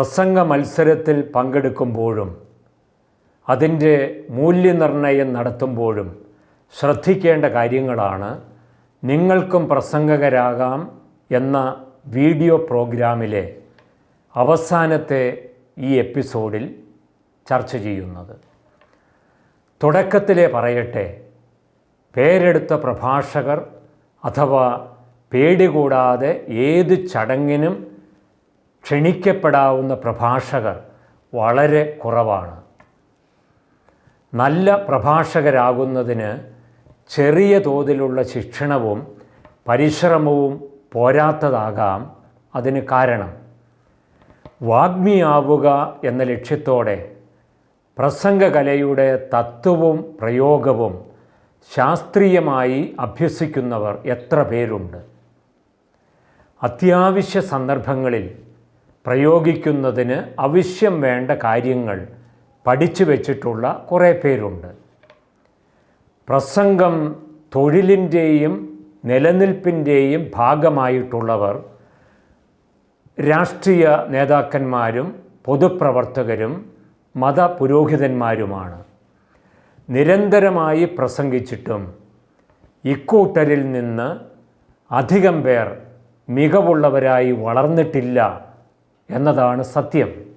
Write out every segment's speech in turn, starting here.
പ്രസംഗ മത്സരത്തിൽ പങ്കെടുക്കുമ്പോഴും അതിന്റെ മൂല്യനിർണയം നടത്തുമ്പോഴും ശ്രദ്ധിക്കേണ്ട കാര്യങ്ങളാണ് നിങ്ങൾക്കും പ്രസംഗകരാകാം എന്ന വീഡിയോ പ്രോഗ്രാമിലെ അവസാനത്തെ ഈ എപ്പിസോഡിൽ ചർച്ച ചെയ്യുന്നത്. തുടക്കത്തിലെ പറയട്ടെ പേരെടുത്ത പ്രഭാഷകർ അഥവാ പേടി കൂടാതെ ഏത് ചടങ്ങിനും ക്ഷണിക്കപ്പെടാവുന്ന പ്രഭാഷകർ വളരെ കുറവാണ്. നല്ല പ്രഭാഷകരാകുന്നതിന് ചെറിയ തോതിലുള്ള ശിക്ഷണവും പരിശ്രമവും പോരാത്തതാകാം അതിന് കാരണം. വാഗ്മിയാവുക എന്ന ലക്ഷ്യത്തോടെ പ്രസംഗകലയുടെ തത്വവും പ്രയോഗവും ശാസ്ത്രീയമായി അഭ്യസിക്കുന്നവർ എത്ര പേരുണ്ട്? അത്യാവശ്യ സന്ദർഭങ്ങളിൽ പ്രയോഗിക്കുന്നതിന് ആവശ്യം വേണ്ട കാര്യങ്ങൾ പഠിച്ചു വച്ചിട്ടുള്ള കുറേ പേരുണ്ട്. പ്രസംഗം തൊഴിലിന്റെയും നിലനിൽപ്പിന്റെയും ഭാഗമായിട്ടുള്ളവർ രാഷ്ട്രീയ നേതാക്കന്മാരും പൊതുപ്രവർത്തകരും മതപുരോഹിതന്മാരുമാണ്. നിരന്തരമായി പ്രസംഗിച്ചിട്ടും ഇക്കൂട്ടരിൽ നിന്ന് അധികം പേർ മികവുള്ളവരായി വളർന്നിട്ടില്ല എന്നതാണ് സത്യം.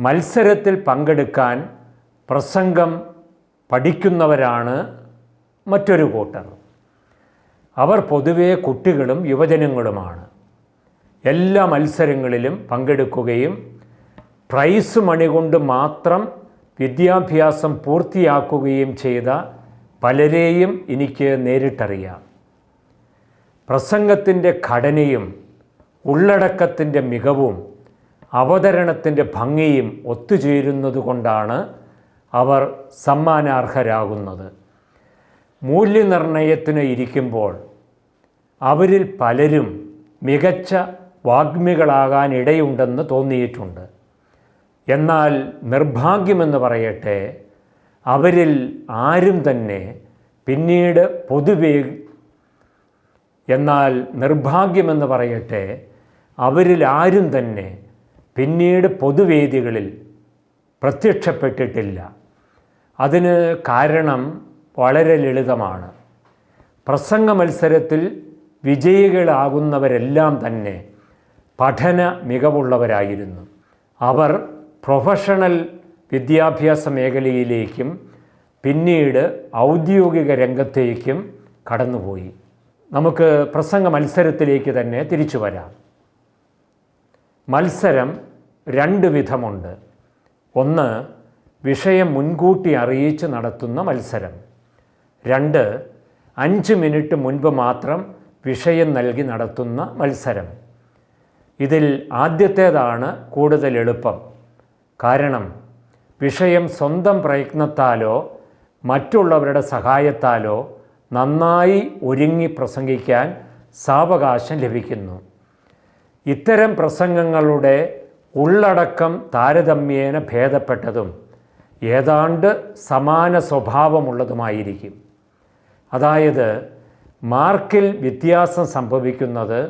മത്സരത്തിൽ പങ്കെടുക്കാൻ പ്രസംഗം പഠിക്കുന്നവരാണ് മറ്റൊരു കൂട്ടർ. അവർ പൊതുവേ കുട്ടികളും യുവജനങ്ങളുമാണ്. എല്ലാ മത്സരങ്ങളിലും പങ്കെടുക്കുകയും പ്രൈസ് മണി കൊണ്ട് മാത്രം വിദ്യാഭ്യാസം പൂർത്തിയാക്കുകയും ചെയ്ത പലരെയും എനിക്ക് നേരിട്ടറിയാം. പ്രസംഗത്തിന്റെ ഘടനയും ഉള്ളടക്കത്തിന്റെ മികവും അവതരണത്തിന്റെ ഭംഗിയും ഒത്തുചേരുന്നത് കൊണ്ടാണ് അവർ സമ്മാനാർഹരാകുന്നത്. മൂല്യനിർണയത്തിന് ഇരിക്കുമ്പോൾ അവരിൽ പലരും മികച്ച വാഗ്മികളാകാൻ ഇടയുണ്ടെന്ന് തോന്നിയിട്ടുണ്ട്. എന്നാൽ നിർഭാഗ്യമെന്ന് പറയട്ടെ അവരിൽ ആരും തന്നെ പിന്നീട് പൊതുവേ എന്നാൽ നിർഭാഗ്യമെന്ന് പറയട്ടെ അവരിൽ ആരും തന്നെ പിന്നീട് പൊതുവേദികളിൽ പ്രത്യക്ഷപ്പെട്ടിട്ടില്ല. അതിന് കാരണം വളരെ ലളിതമാണ്. പ്രസംഗ മത്സരത്തിൽ വിജയികളാകുന്നവരെല്ലാം തന്നെ പഠന മികവുള്ളവരായിരുന്നു. അവർ പ്രൊഫഷണൽ വിദ്യാഭ്യാസ മേഖലയിലേക്കും പിന്നീട് ഔദ്യോഗിക രംഗത്തേക്കും കടന്നുപോയി. നമുക്ക് പ്രസംഗ മത്സരത്തിലേക്ക് തന്നെ തിരിച്ചു വരാം. മത്സരം രണ്ട് വിധമുണ്ട്. ഒന്ന് വിഷയം മുൻകൂട്ടി അറിയിച്ച് നടത്തുന്ന മത്സരം. രണ്ട് അഞ്ച് മിനിറ്റ് മുൻപ് മാത്രം വിഷയം നൽകി നടത്തുന്ന മത്സരം. ഇതിൽ ആദ്യത്തേതാണ് കൂടുതൽ എളുപ്പം. കാരണം വിഷയം സ്വന്തം പ്രയത്നത്താലോ മറ്റുള്ളവരുടെ സഹായത്താലോ നന്നായി ഒരുങ്ങി പ്രസംഗിക്കാൻ സാവകാശം ലഭിക്കുന്നു. ഇത്തരം പ്രസംഗങ്ങളുടെ ഉള്ളടക്കം താരതമ്യേന ഭേദപ്പെട്ടതും ഏതാണ്ട് സമാന സ്വഭാവമുള്ളതുമായിരിക്കും. അതായത് മാർക്കിൽ വ്യത്യാസം സംഭവിക്കുന്നത്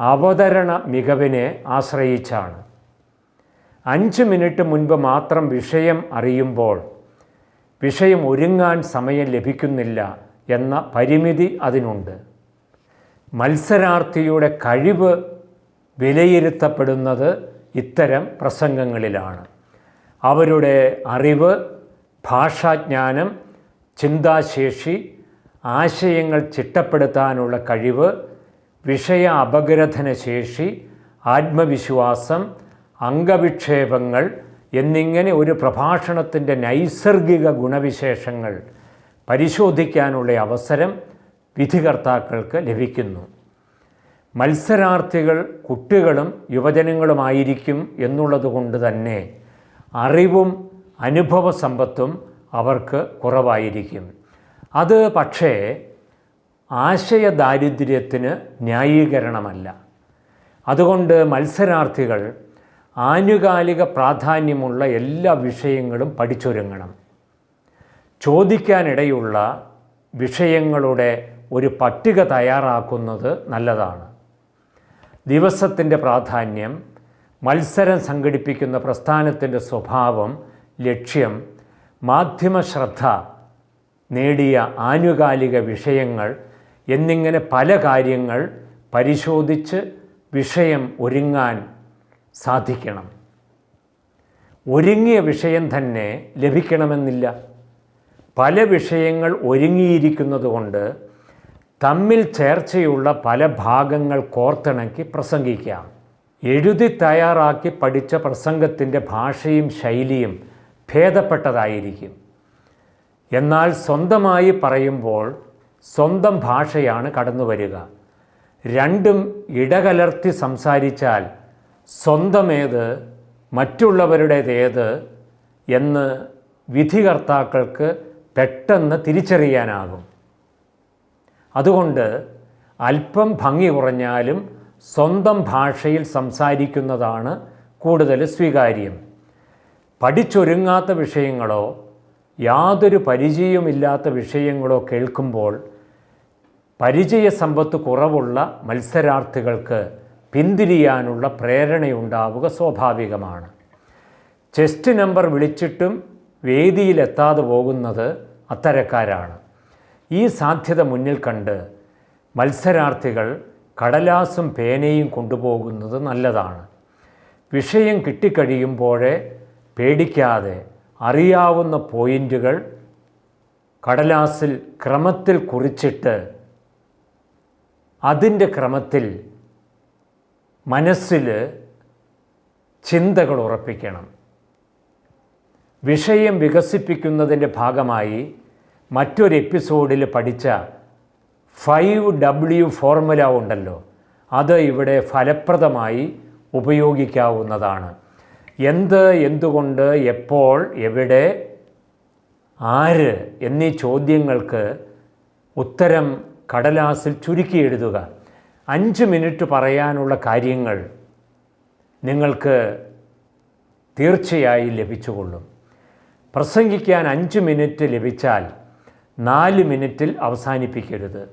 അവതരണ മികവിനെ ആശ്രയിച്ചാണ്. അഞ്ച് മിനിറ്റ് മുൻപ് മാത്രം വിഷയം അറിയുമ്പോൾ വിഷയം ഒരുങ്ങാൻ സമയം ലഭിക്കുന്നില്ല എന്ന പരിമിതി അതിനുണ്ട്. മത്സരാർത്ഥിയുടെ കഴിവ് വിലയിരുത്തപ്പെടുന്നത് ഇത്തരം പ്രസംഗങ്ങളിലാണ്. അവരുടെ അറിവ് ഭാഷാജ്ഞാനം ചിന്താശേഷി ആശയങ്ങൾ ചിട്ടപ്പെടുത്താനുള്ള കഴിവ് വിഷയ അപഗ്രഥന ശേഷി ആത്മവിശ്വാസം അംഗവിക്ഷേപങ്ങൾ എന്നിങ്ങനെ ഒരു പ്രഭാഷണത്തിന്റെ നൈസർഗിക ഗുണവിശേഷങ്ങൾ പരിശോധിക്കാനുള്ള അവസരം വിധികർത്താക്കൾക്ക് ലഭിക്കുന്നു. മത്സരാർത്ഥികൾ കുട്ടികളും യുവജനങ്ങളുമായിരിക്കും എന്നുള്ളതുകൊണ്ട് തന്നെ അറിവും അനുഭവ സമ്പത്തും അവർക്ക് കുറവായിരിക്കും. അത് പക്ഷേ ആശയദാരിദ്ര്യത്തിന് ന്യായീകരണമല്ല. അതുകൊണ്ട് മത്സരാർത്ഥികൾ ആനുകാലിക പ്രാധാന്യമുള്ള എല്ലാ വിഷയങ്ങളും പഠിച്ചൊരുങ്ങണം. ചോദിക്കാനിടയുള്ള വിഷയങ്ങളുടെ ഒരു പട്ടിക തയ്യാറാക്കുന്നത് നല്ലതാണ്. ദിവസത്തിന്റെ പ്രാധാന്യം മത്സരം സംഘടിപ്പിക്കുന്ന പ്രസ്ഥാനത്തിന്റെ സ്വഭാവം ലക്ഷ്യം മാധ്യമശ്രദ്ധ നേടിയ ആനുകാലിക വിഷയങ്ങൾ എന്നിങ്ങനെ പല കാര്യങ്ങൾ പരിശോധിച്ച് വിഷയം ഒരുങ്ങാൻ സാധിക്കണം. ഒരുങ്ങിയ വിഷയം തന്നെ ലഭിക്കണമെന്നില്ല. പല വിഷയങ്ങൾ ഒരുങ്ങിയിരിക്കുന്നതുകൊണ്ട് തമ്മിൽ ചേർച്ചയുള്ള പല ഭാഗങ്ങൾ കോർത്തിണക്കി പ്രസംഗിക്കാം. എഴുതി തയ്യാറാക്കി പഠിച്ച പ്രസംഗത്തിന്റെ ഭാഷയും ശൈലിയും ഭേദപ്പെട്ടതായിരിക്കും. എന്നാൽ സ്വന്തമായി പറയുമ്പോൾ സ്വന്തം ഭാഷയാണ് കടന്നു വരിക രണ്ടും ഇടകലർത്തി സംസാരിച്ചാൽ സ്വന്തമേത് മറ്റുള്ളവരുടേതേത് എന്ന് വിധികർത്താക്കൾക്ക് പെട്ടെന്ന് തിരിച്ചറിയാനാകും. അതുകൊണ്ട് അല്പം ഭംഗി കുറഞ്ഞാലും സ്വന്തം ഭാഷയിൽ സംസാരിക്കുന്നതാണ് കൂടുതൽ സ്വീകാര്യം. പഠിച്ചൊരുങ്ങാത്ത വിഷയങ്ങളോ യാതൊരു പരിചയവുമില്ലാത്ത വിഷയങ്ങളോ കേൾക്കുമ്പോൾ പരിചയസമ്പത്ത് കുറവുള്ള മത്സരാർത്ഥികൾക്ക് പിന്തിരിയാനുള്ള പ്രേരണയുണ്ടാവുക സ്വാഭാവികമാണ്. ചെസ്റ്റ് നമ്പർ വിളിച്ചിട്ടും വേദിയിലെത്താതെ പോകുന്നത് അത്തരക്കാരാണ്. ഈ സാധ്യത മുന്നിൽ കണ്ട് മത്സരാർത്ഥികൾ കടലാസും പേനയും കൊണ്ടുപോകുന്നത് നല്ലതാണ്. വിഷയം കിട്ടിക്കഴിയുമ്പോഴേ പേടിക്കാതെ അറിയാവുന്ന പോയിന്റുകൾ കടലാസിൽ ക്രമത്തിൽ കുറിച്ചിട്ട് അതിന്റെ ക്രമത്തിൽ മനസ്സിൽ ചിന്തകൾ ഉറപ്പിക്കണം. വിഷയം വികസിപ്പിക്കുന്നതിന്റെ ഭാഗമായി മറ്റൊരു എപ്പിസോഡിൽ പഠിച്ച ഫൈവ് ഡബ്ല്യു ഫോർമുല ഉണ്ടല്ലോ. അത് ഇവിടെ ഫലപ്രദമായി ഉപയോഗിക്കാവുന്നതാണ്. എന്ത് എന്തുകൊണ്ട് എപ്പോൾ എവിടെ ആര് എന്നീ ചോദ്യങ്ങൾക്ക് ഉത്തരം കടലാസിൽ ചുരുക്കി എഴുതുക. അഞ്ച് മിനിറ്റ് പറയാനുള്ള കാര്യങ്ങൾ നിങ്ങൾക്ക് തീർച്ചയായും ലഭിച്ചുകൊള്ളും. പ്രസംഗിക്കാൻ അഞ്ച് മിനിറ്റ് ലഭിച്ചാൽ നാല് മിനിറ്റിൽ അവസാനിപ്പിക്കരുത്.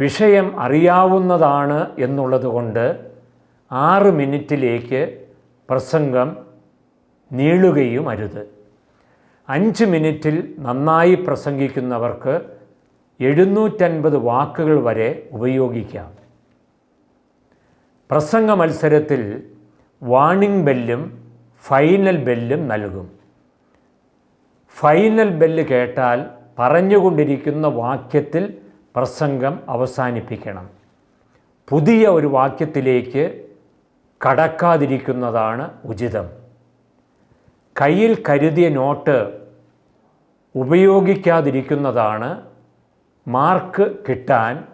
വിഷയം അറിയാവുന്നതാണ് എന്നുള്ളതുകൊണ്ട് ആറ് മിനിറ്റിലേക്ക് പ്രസംഗം നീളുകയും അരുത്. അഞ്ച് മിനിറ്റിൽ നന്നായി പ്രസംഗിക്കുന്നവർക്ക് എഴുന്നൂറ്റൻപത് വാക്കുകൾ വരെ ഉപയോഗിക്കാം. പ്രസംഗ മത്സരത്തിൽ വാണിംഗ് ബെല്ലും ഫൈനൽ ബെല്ലും നൽകും. ഫൈനൽ ബെല്ല് കേട്ടാൽ പറഞ്ഞുകൊണ്ടിരിക്കുന്ന വാക്യത്തിൽ പ്രസംഗം അവസാനിപ്പിക്കണം. പുതിയ ഒരു വാക്യത്തിലേക്ക് കടക്കാതിരിക്കുന്നതാണ് ഉചിതം. കയ്യിൽ കരുതിയ നോട്ട് ഉപയോഗിക്കാതിരിക്കുന്നതാണ് മാർക്ക് കിട്ടാൻ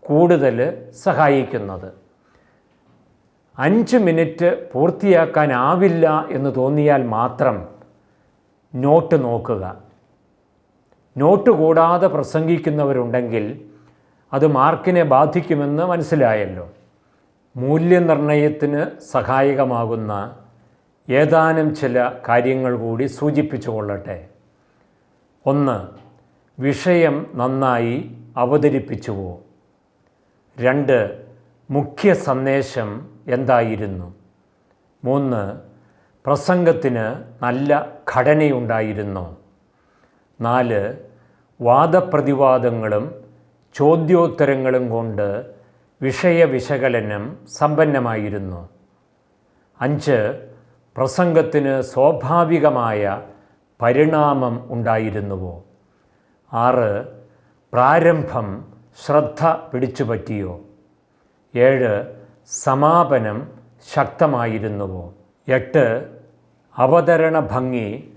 കൂടുതൽ സഹായിക്കുന്നത്. അഞ്ച് മിനിറ്റ് പൂർത്തിയാക്കാനാവില്ല എന്ന് തോന്നിയാൽ മാത്രം നോട്ട് നോക്കുക. നോട്ട് കൂടാതെ പ്രസംഗിക്കുന്നവരുണ്ടെങ്കിൽ അത് മാർക്കിനെ ബാധിക്കുമെന്ന് മനസ്സിലായല്ലോ. മൂല്യനിർണയത്തിന് സഹായകമാകുന്ന ഏതാനും ചില കാര്യങ്ങൾ കൂടി സൂചിപ്പിച്ചു കൊള്ളട്ടെ. ഒന്ന് വിഷയം നന്നായി അവതരിപ്പിച്ചുവോ? രണ്ട് മുഖ്യ സന്ദേശം എന്തായിരുന്നു? മൂന്ന് പ്രസംഗത്തിന് നല്ല ഘടനയുണ്ടായിരുന്നു. നാല് വാദപ്രതിവാദങ്ങളും ചോദ്യോത്തരങ്ങളും കൊണ്ട് വിഷയവിശകലനം സമ്പന്നമായിരുന്നു. അഞ്ച് പ്രസംഗത്തിന് സ്വാഭാവികമായ പരിണാമം ഉണ്ടായിരുന്നുവോ? ആറ് പ്രാരംഭം ശ്രദ്ധ പിടിച്ചുപറ്റിയോ? ഏഴ് സമാപനം ശക്തമായിരുന്നുവോ? എട്ട് അവതരണ ഭംഗി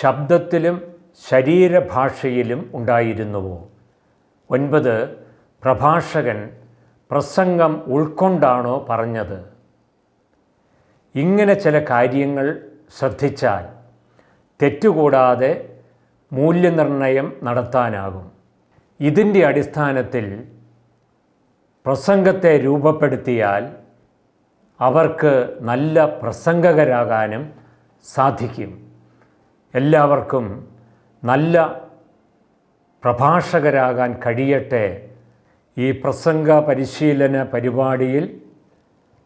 ശബ്ദത്തിലും ശരീരഭാഷയിലും ഉണ്ടായിരുന്നുവോ? ഒൻപത് പ്രഭാഷകൻ പ്രസംഗം ഉൾക്കൊണ്ടാണോ പറഞ്ഞത്? ഇങ്ങനെ ചില കാര്യങ്ങൾ ശ്രദ്ധിച്ചാൽ തെറ്റുകൂടാതെ മൂല്യനിർണയം നടത്താനാകും. ഇതിന്റെ അടിസ്ഥാനത്തിൽ പ്രസംഗത്തെ രൂപപ്പെടുത്തിയാൽ അവർക്ക് നല്ല പ്രസംഗകരാകാനും സാധിക്കും. എല്ലാവർക്കും നല്ല പ്രഭാഷകരാകാൻ കഴിയട്ടെ ഈ പ്രസംഗ പരിശീലന പരിപാടിയിൽ.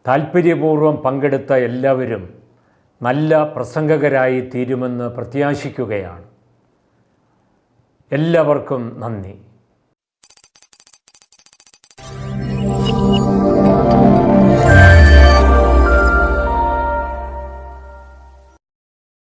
താൽപ്പര്യപൂർവം പങ്കെടുത്ത എല്ലാവരും നല്ല പ്രസംഗകരായി തീരുമെന്ന് പ്രത്യാശിക്കുകയാണ്. എല്ലാവർക്കും നന്ദി.